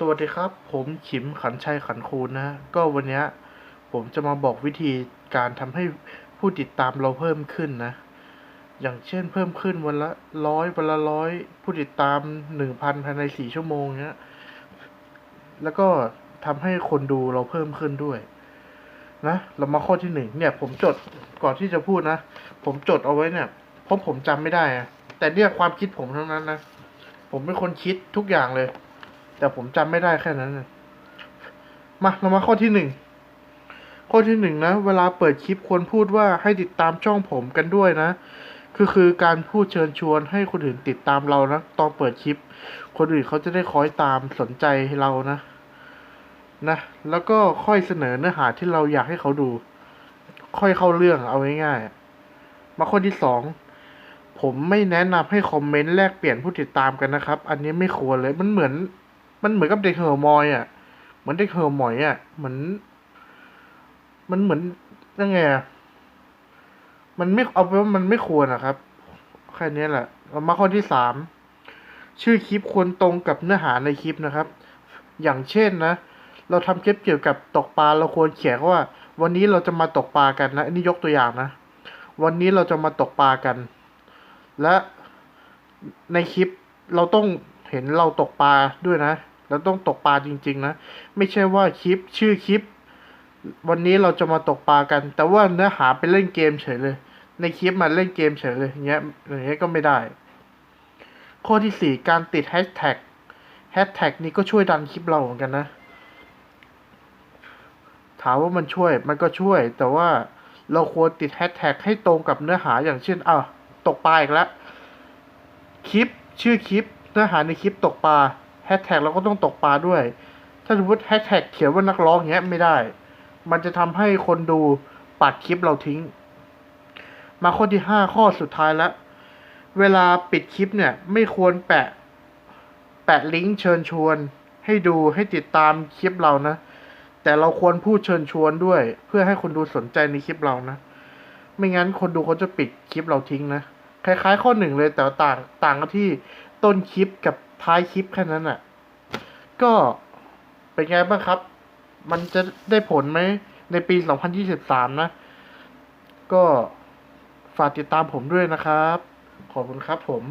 สวัสดีครับ ผมขิมขันชัยขันคูณนะ ก็วันนี้ผมจะมาบอกวิธีการทำให้ผู้ติดตามเราเพิ่มขึ้นนะ อย่างเช่นเพิ่มขึ้นวันละร้อยวันละร้อยผู้ติดตามหนึ่งพันภายในสี่ชั่วโมงเนี้ย แล้วก็ทำให้คนดูเราเพิ่มขึ้นด้วย นะ เรามาข้อที่หนึ่งเนี่ย ผมจดก่อนที่จะพูดนะ ผมจดเอาไว้เนี่ยเพราะผมจำไม่ได้แต่เนี่ยความคิดผมทั้งนั้นนะ ผมเป็นคนคิดทุกอย่างเลย แต่ผมจำไม่ได้แค่นั้นนะมาเรามาข้อที่หนึ่งข้อที่หนึ่งนะ เวลาเปิดคลิปควรพูดว่าให้ติดตามช่องผมกันด้วยนะ คือคือการพูดเชิญชวนให้คนอื่นติดตามเรานะ ตอนเปิดคลิป คนอื่นเขาจะได้คอยตามสนใจเรานะนะ แล้วก็ค่อยเสนอเนื้อหาที่เราอยากให้เขาดู ค่อยเข้าเรื่องเอาง่ายๆมาข้อที่สองผมไม่แนะนำให้คอมเมนต์แลกเปลี่ยนผู้ติดตามกันนะครับ อันนี้ไม่ควรเลยมันเหมือน มันเหมือนกับเด็กเห่อมอยอะ เหมือนเด็กเห่อมอยอะ เหมือน มันเหมือนยังไงอะ มันไม่เอาไปว่ามันไม่ควรอะครับ แค่นี้แหละเรามาข้อที่สาม ชื่อคลิปควรตรงกับเนื้อหาในคลิปนะครับ อย่างเช่นนะ เราทำคลิปเกี่ยวกับตกปลาเราควรเขียนว่า วันนี้เราจะมาตกปลากันนะ อันนี้ยกตัวอย่างนะ วันนี้เราจะมาตกปลากัน และในคลิปเราต้องเห็นเราตกปลาด้วยนะ เราต้องตกปลาจริง ๆ นะ ไม่ใช่ว่าคลิปชื่อคลิป วันนี้เราจะมาตกปลากัน แต่ว่าเนื้อหาไปเล่นเกมเฉยเลย ในคลิปมาเล่นเกมเฉยเลยอย่างเงี้ยอย่างเงี้ยก็ไม่ได้ ข้อที่สี่การติดแฮชแท็กแฮชแท็กนี้ก็ช่วยดันคลิปเราเหมือนกันนะ ถามว่ามันช่วยมันก็ช่วย แต่ว่าเราควรติดแฮชแท็กให้ตรงกับเนื้อหาอย่างเช่นอ้าวตกปลาอีกแล้วคลิปชื่อคลิปเนื้อหาในคลิปตกปลา แฮชแท็กเราก็ต้องตกปลาด้วย ถ้าสมมติแฮชแท็กเขียนว่านักร้องอย่างเงี้ยไม่ได้ มันจะทำให้คนดูปัดคลิปเราทิ้ง มาข้อที่ห้าข้อสุดท้ายแล้ว เวลาปิดคลิปเนี่ย ไม่ควรแปะ แปะลิงก์เชิญชวน ให้ดูให้ติดตามคลิปเรานะ แต่เราควรพูดเชิญชวนด้วย เพื่อให้คนดูสนใจในคลิปเรานะ ไม่งั้นคนดูเขาจะปิดคลิปเราทิ้งนะ คล้ายๆ ข้อหนึ่งเลยแต่ต่างต่างกันที่ต้นคลิปกับ ท้ายคลิปแค่นั้นอะ ก็เป็นไงบ้างครับ มันจะได้ผลไหมในปี 2023 นะ ก็ฝากติดตามผมด้วยนะครับ ขอบคุณครับผม